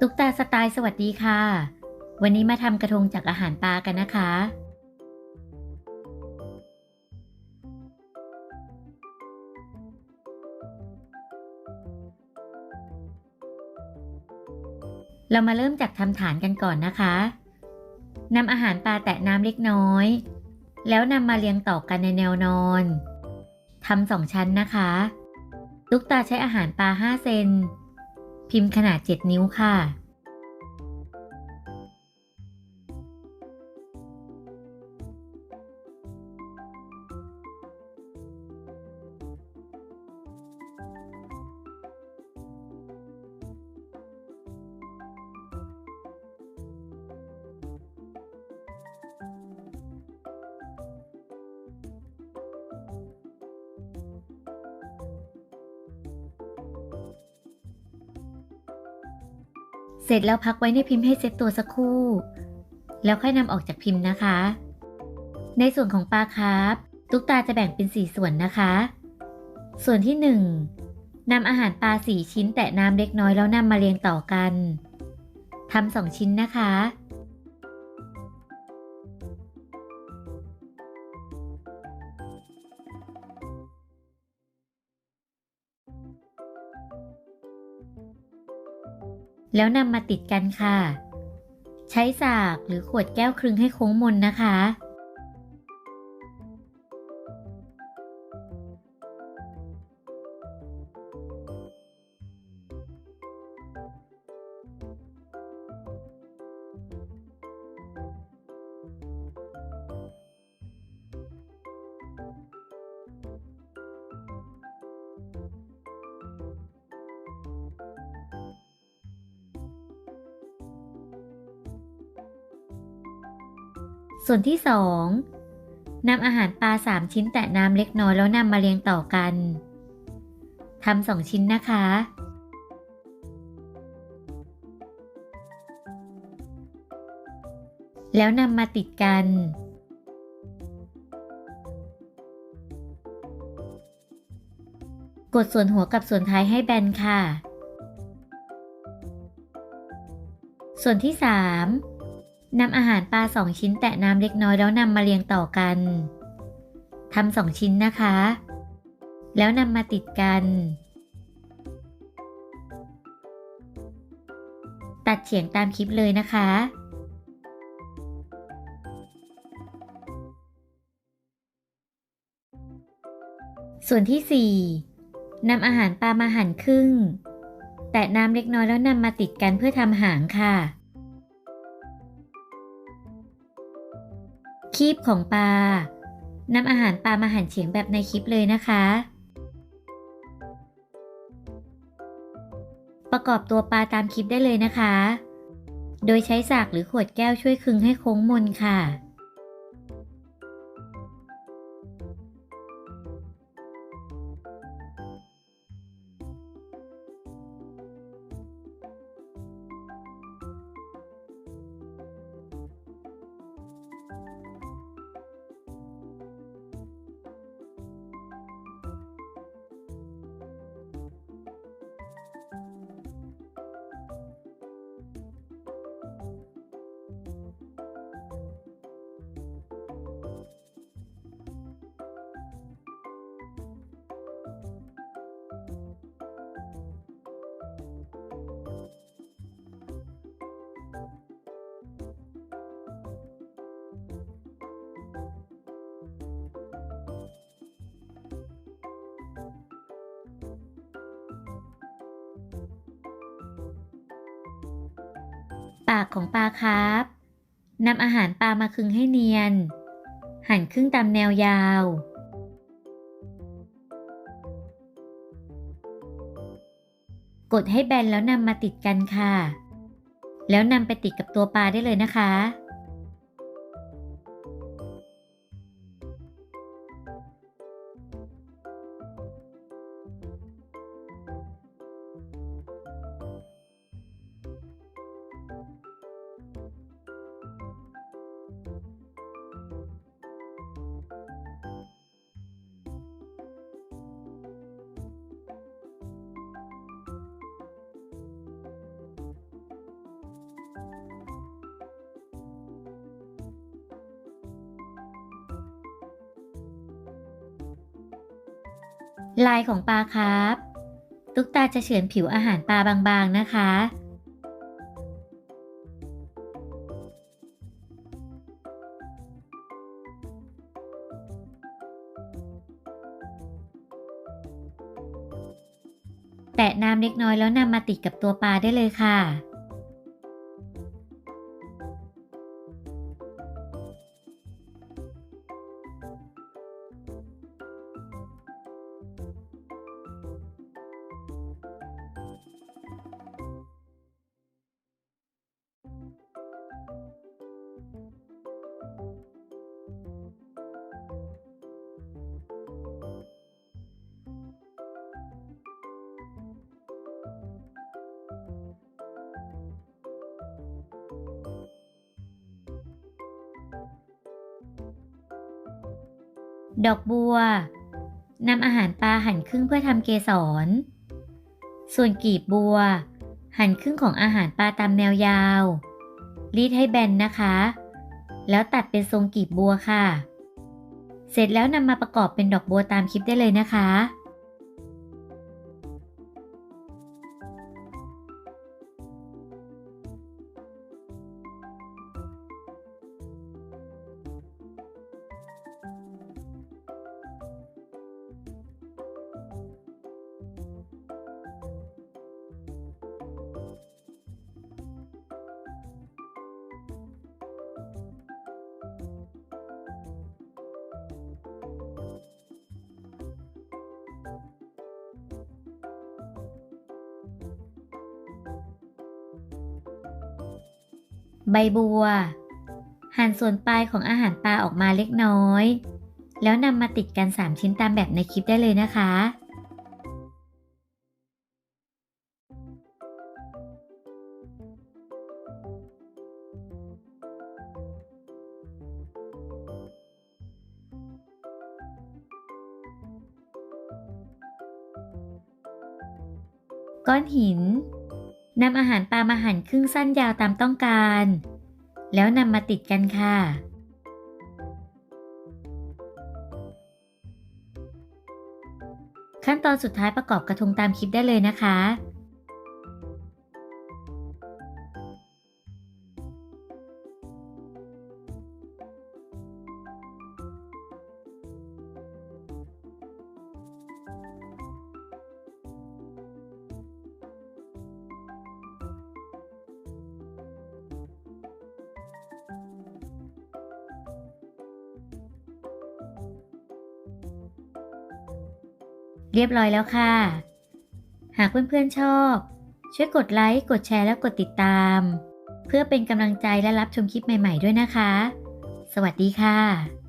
ตุ๊กตาสไตล์สวัสดีค่ะ วันนี้มาทำกระทงจากอาหารปลากันนะคะ เรามาเริ่มจากทำฐานกันก่อนนะคะนำอาหารปลาแตะน้ำเล็กน้อย แล้วนำมาเรียงต่อกันในแนวนอนทำสองชั้นนะคะ ตุ๊กตาใช้อาหารปลา5เซน พิมพ์ขนาด 7 นิ้วค่ะ เสร็จแล้วพักไว้ในพิมพ์ให้เซ็ตตัวสักครู่ แล้วค่อยนำออกจากพิมพ์นะคะ ในส่วนของปลาคาร์ฟตุ๊กตาจะแบ่งเป็น 4 ส่วนนะคะ ส่วนที่ 1นำอาหารปลา 4 ชิ้นแตะน้ำเล็กน้อยแล้วนำมาเรียงต่อกันทำสองชิ้นนะคะ แล้วนำมาติดกันค่ะ ใช้สากหรือขวดแก้วคลึงให้โค้งมนนะคะ ส่วนที่ 2นำอาหารปลา 3 ชิ้นแตะน้ำเล็กน้อยแล้วนำมาเรียงต่อกันทำสองชิ้นนะคะ แล้วนำมาติดกัน กดส่วนหัวกับส่วนท้ายให้แบนค่ะ ส่วนที่ 3 นำอาหารปลา2ชิ้นแตะน้ำเล็กน้อยแล้วนำมาเรียงต่อกันทำสองชิ้นนะคะ แล้วนำมาติดกัน ตัดเฉียงตามคลิปเลยนะคะ ส่วนที่ 4 นำอาหารปลามาหั่นครึ่ง แตะน้ำเล็กน้อยแล้วนำมาติดกันเพื่อทำหางค่ะ คีบของปลานำอาหารปลามาหั่นเฉียงแบบในคลิปเลยนะคะ ประกอบตัวปลาตามคลิปได้เลยนะคะ โดยใช้สากหรือขวดแก้วช่วยคึงให้โค้งมนค่ะากของปลาครับนำอาหารปลามาคึงให้เนียน หั่นครึ่งตามแนวยาว กดให้แบนแล้วนำมาติดกันค่ะ แล้วนำไปติดกับตัวปลาได้เลยนะคะ ลายของปลาครับ ตุ๊กตาจะเฉือนผิวอาหารปลาบางๆนะคะ แตะน้ำเล็กน้อยแล้วนำมาติดกับตัวปลาได้เลยค่ะ ดอกบัวนำอาหารปลาหั่นครึ่งเพื่อทำเกสร ส่วนกีบบัว หั่นครึ่งของอาหารปลาตามแนวยาว รีดให้แบนนะคะ แล้วตัดเป็นทรงกีบบัวค่ะ เสร็จแล้วนำมาประกอบเป็นดอกบัวตามคลิปได้เลยนะคะ ใบบัว หั่นส่วนปลายของอาหารปลาออกมาเล็กน้อย แล้วนำมาติดกัน 3 ชิ้นตามแบบในคลิปได้เลยนะคะ ก้อนหิน นำอาหารปลามาหั่นครึ่งสั้นยาวตามต้องการ แล้วนำมาติดกันค่ะ ขั้นตอนสุดท้ายประกอบกระทงตามคลิปได้เลยนะคะ เรียบร้อยแล้วค่ะ หากเพื่อนๆชอบ ช่วยกดไลค์ กดแชร์และกดติดตาม เพื่อเป็นกำลังใจและรับชมคลิปใหม่ ๆ ด้วยนะคะ สวัสดีค่ะ